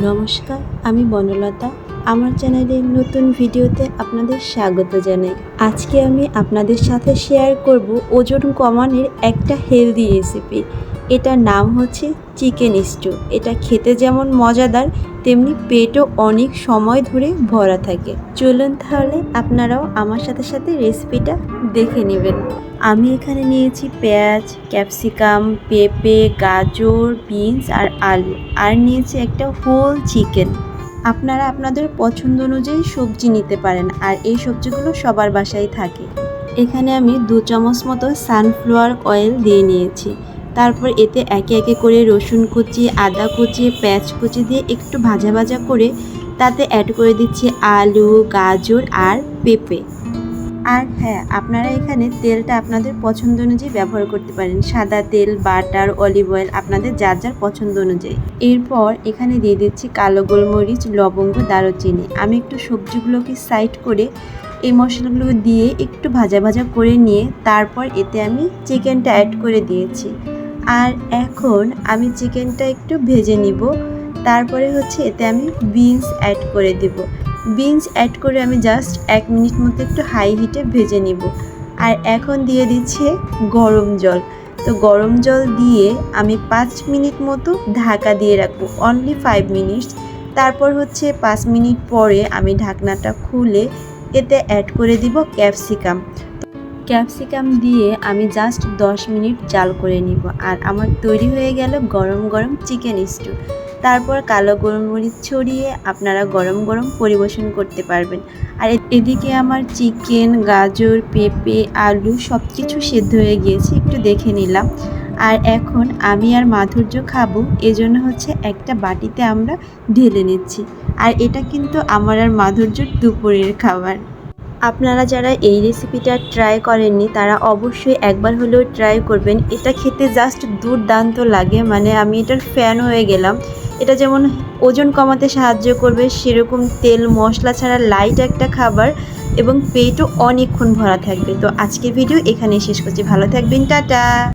নমস্কার, আমি বনলতা। আমার চ্যানেলের নতুন ভিডিওতে আপনাদের স্বাগত জানাই। আজকে আমি আপনাদের সাথে শেয়ার করব ওজন কমানোর একটা হেলদি রেসিপি এটার নাম হচ্ছে চিকেন স্টু। এটা খেতে যেমন মজাদার, তেমনি পেটও অনেক সময় ধরে ভরা থাকে। চলুন তাহলে আপনারাও আমার সাথে সাথে রেসিপিটা দেখে নেবেন। আমি এখানে নিয়েছি পেঁয়াজ ক্যাপসিকাম পেঁপে, গাজর বিনস আর আলু। আর নিয়েছি একটা হোল চিকেন আপনারা আপনাদের পছন্দ অনুযায়ী সবজি নিতে পারেন, আর এই সবজিগুলো সবার বাসায় থাকে। এখানে আমি দু চামচ মতো সানফ্লাওয়ার অয়েল দিয়ে নিয়েছি। তারপর এতে একে একে করে রসুন কুচি, আদা কুচি, পেঁয়াজ কুচি দিয়ে একটু ভাজা ভাজা করে তাতে অ্যাড করে দিচ্ছি আলু, গাজর আর পেঁপে। আর হ্যাঁ আপনারা এখানে তেলটা আপনাদের পছন্দ অনুযায়ী ব্যবহার করতে পারেন। সাদা তেল, বাটার, অলিভ অয়েল আপনাদের যার যার পছন্দ অনুযায়ী। এরপর এখানে দিয়ে দিচ্ছি কালো গোলমরিচ, লবঙ্গ, দারুচিনি। আমি একটু সবজিগুলোকে সাইড করে এই মশলাগুলো দিয়ে একটু ভাজা ভাজা করে নিয়ে তারপর এতে আমি চিকেনটা অ্যাড করে দিয়েছি। আর এখন আমি চিকেনটা একটু ভেজে নিব। তারপরে হচ্ছে এতে আমি বিনস অ্যাড করে দেব। বিনস অ্যাড করে আমি জাস্ট এক মিনিট মতো একটু হাই হিটে ভেজে নিব। আর এখন দিয়ে দিচ্ছে গরম জল। তো গরম জল দিয়ে আমি পাঁচ মিনিট মতো ঢাকা দিয়ে রাখব অনলি ফাইভ মিনিটস তারপর হচ্ছে পাঁচ মিনিট পরে আমি ঢাকনাটা খুলে এতে অ্যাড করে দিব ক্যাপসিকাম ক্যাপসিকাম দিয়ে আমি জাস্ট দশ মিনিট জাল করে নিব। আর আমার তৈরি হয়ে গেল গরম গরম চিকেন স্টু তারপর কালো গোলমরিচ ছড়িয়ে আপনারা গরম গরম পরিবেশন করতে পারবেন। আর এদিকে আমার চিকেন, গাজর, পেঁপে, আলু সব কিছু সেদ্ধ হয়ে গিয়েছে, একটু দেখে নিলাম। আর এখন আমি আর মাধুর্য খাব, এজন্য হচ্ছে একটা বাটিতে আমরা ঢেলে নিচ্ছি। আর এটা কিন্তু আমার আর মাধুর্যর দুপুরের খাবার। আপনারা যারা এই রেসিপিটা ট্রাই করেননি, তারা অবশ্যই একবার হলেও ট্রাই করবেন। এটা খেতে জাস্ট দুর্দান্ত লাগে মানে আমি এটার ফ্যান হয়ে গেলাম। এটা যেমন ওজন কমাতে সাহায্য করবে, সেরকম তেল, মশলা ছাড়া লাইট একটা খাবার এবং পেটও অনেকক্ষণ ভরা থাকবে। তো আজকের ভিডিও এখানেই শেষ করছি। ভালো থাকবেন, টাটা!